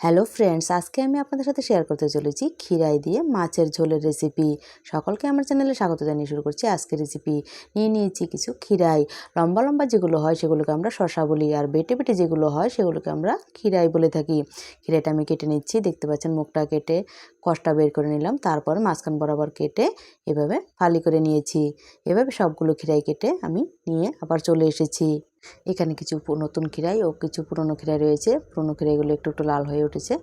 Hello friends, আজকে আমি আপনাদের সাথে শেয়ার করতে চলেছি ক্ষীরাই দিয়ে মাছের ঝোলের রেসিপি সকলকে আমার চ্যানেলে স্বাগত জানিয়ে শুরু করছি আজকের রেসিপি নিয়ে নিয়েছি কিছু ক্ষীরাই। লম্বা লম্বা যেগুলো হয় সেগুলোকে আমরা শশা বলি আর বেটে বেটে যেগুলো হয় সেগুলোকে আমরা ক্ষীরাই বলে থাকি। ক্ষীরাইটা আমি কেটে নিচ্ছি, দেখতে পাচ্ছেন মুখটা কেটে কষ্টা বের করে নিলাম, তারপর মাঝখান বরাবর কেটে এভাবে ফালি করে নিয়েছি। এভাবে সবগুলো ক্ষীরাই কেটে আমি নিয়ে আবার চলে এসেছি। এখানে কিছু নতুন খিরাই ও কিছু পুরনো খিরাই রয়েছে। পুরনো খিরাইগুলো একটু একটু লাল হয়ে উঠেছে।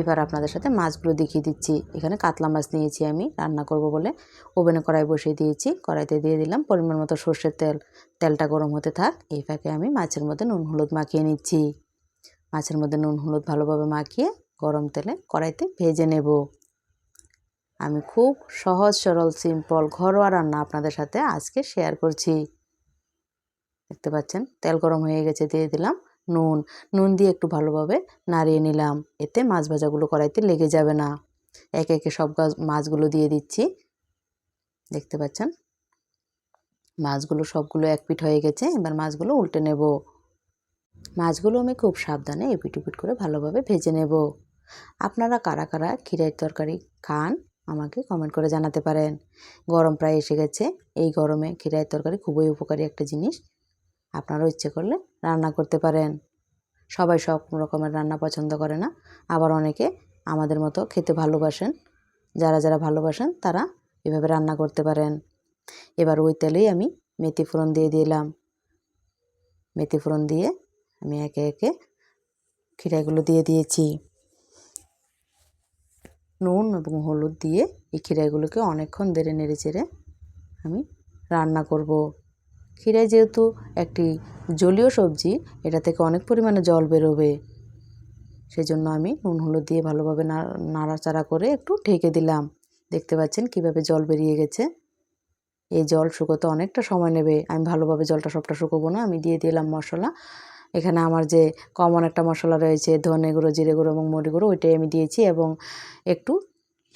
এবার আপনাদের সাথে মাছগুলো দেখিয়ে দিচ্ছি। এখানে কাতলা মাছ নিয়েছি আমি, রান্না করব বলে। ওভেনে কড়াই বসিয়ে দিয়েছি, কড়াইতে দিয়ে দিলাম পরিমাণ মতো সর্ষের তেল। তেলটা গরম হতে থাক, এই ফাঁকে আমি মাছের মধ্যে নুন, হলুদ মাখিয়ে নিচ্ছি। মাছের মধ্যে নুন, হলুদ ভালোভাবে মাখিয়ে গরম তেলে কড়াইতে ভেজে নেব। আমি খুব সহজ, সরল, সিম্পল, ঘরোয়া রান্না আপনাদের সাথে আজকে শেয়ার করছি। দেখতে পাচ্ছেন? তেল গরম হয়ে গেছে, দিয়ে দিলাম নুন। নুন দিয়ে একটু ভালোভাবে নাড়িয়ে নিলাম। এতে মাছ ভাজাগুলো কড়াইতে লেগে যাবে না। একে একে সব মাছগুলো দিয়ে দিচ্ছি। দেখতে পাচ্ছেন? মাছগুলো সবগুলো এক পিঠ হয়ে গেছে, এবার মাছগুলো উল্টে নেব। মাছগুলো আমি খুব সাবধানে এপিট উপিট করে ভালোভাবে ভেজে নেব। আপনারা কারা কারা ক্ষীরের তরকারি খান, আমাকে কমেন্ট করে জানাতে পারেন। গরম প্রায় এসে গেছে। এই গরমে ক্ষীরের তরকারি খুবই উপকারী একটা জিনিস। আপনারাও ইচ্ছে করলে রান্না করতে পারেন। সবাই সব রকমের রান্না পছন্দ করে না। আবার অনেকে আমাদের মতো খেতে ভালোবাসেন। যারা যারা ভালোবাসেন তারা এভাবে রান্না করতে পারেন। এবার ওই তেলেই আমি মেথি ফোড়ন দিয়ে দিলাম। মেথি ফোড়ন দিয়ে আমি একে একে খিরাইগুলো দিয়ে দিয়েছি। নুন এবং হলুদ দিয়ে এই খিরাইগুলোকে অনেকক্ষণ দেড়ে নেড়ে চেড়ে আমি রান্না করব। ক্ষীরাই যেহেতু একটি জলীয় সবজি, এটা থেকে অনেক পরিমাণে জল বেরোবে। সেই জন্য আমি নুন, হলুদ দিয়ে ভালোভাবে নাড়াচাড়া করে একটু ঢেকে দিলাম। দেখতে পাচ্ছেন কীভাবে জল বেরিয়ে গেছে। এই জল শুকোতে অনেকটা সময় নেবে। আমি ভালোভাবে জলটা সবটা শুকোবো না, আমি দিয়ে দিলাম মশলা। এখানে আমার যে কমন একটা মশলা রয়েছে, ধনে গুঁড়ো, জিরে গুঁড়ো এবং মরি গুঁড়ো, ওইটাই আমি দিয়েছি এবং একটু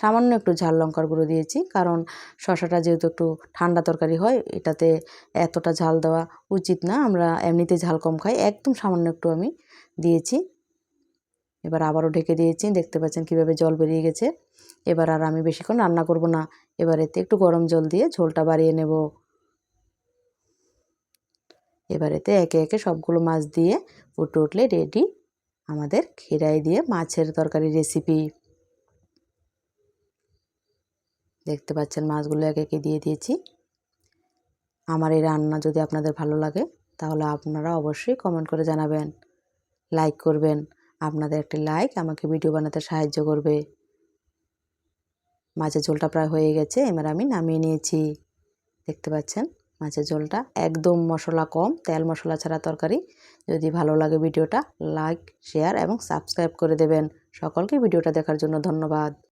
সামান্য একটু ঝাল লঙ্কার গুঁড়ো দিয়েছি, কারণ শশাটা যেহেতু একটু ঠান্ডা তরকারি হয়, এটাতে এতটা ঝাল দেওয়া উচিত না। আমরা এমনিতে ঝাল কম খাই, একদম সামান্য একটু আমি দিয়েছি। এবার আবারও ঢেকে দিয়েছি, দেখতে পাচ্ছেন কীভাবে জল বেরিয়ে গেছে। এবার আর আমি বেশিক্ষণ রান্না করব না, এবার এতে একটু গরম জল দিয়ে ঝোলটা বাড়িয়ে নেব। এবার এতে একে একে সবগুলো মাছ দিয়ে ফুটে উঠলে রেডি আমাদের ক্ষীরাই দিয়ে মাছের তরকারি রেসিপি দেখতে পাচ্ছেন মাছগুলো একে একে দিয়ে দিয়েছি। আমার এই রান্না যদি আপনাদের ভালো লাগে, তাহলে আপনারা অবশ্যই কমেন্ট করে জানাবেন। লাইক করবেন। আপনাদের একটি লাইক আমাকে ভিডিও বানাতে সাহায্য করবে। মাছের ঝোলটা প্রায় হয়ে গেছে, এবার আমি নামিয়ে নিয়েছি। দেখতে পাচ্ছেন, মাছের ঝোলটা একদম মশলা কম, তেল মশলা ছাড়া তরকারি। যদি ভালো লাগে ভিডিওটা লাইক শেয়ার এবং সাবস্ক্রাইব করে দেবেন। সকলকে ভিডিওটা দেখার জন্য ধন্যবাদ।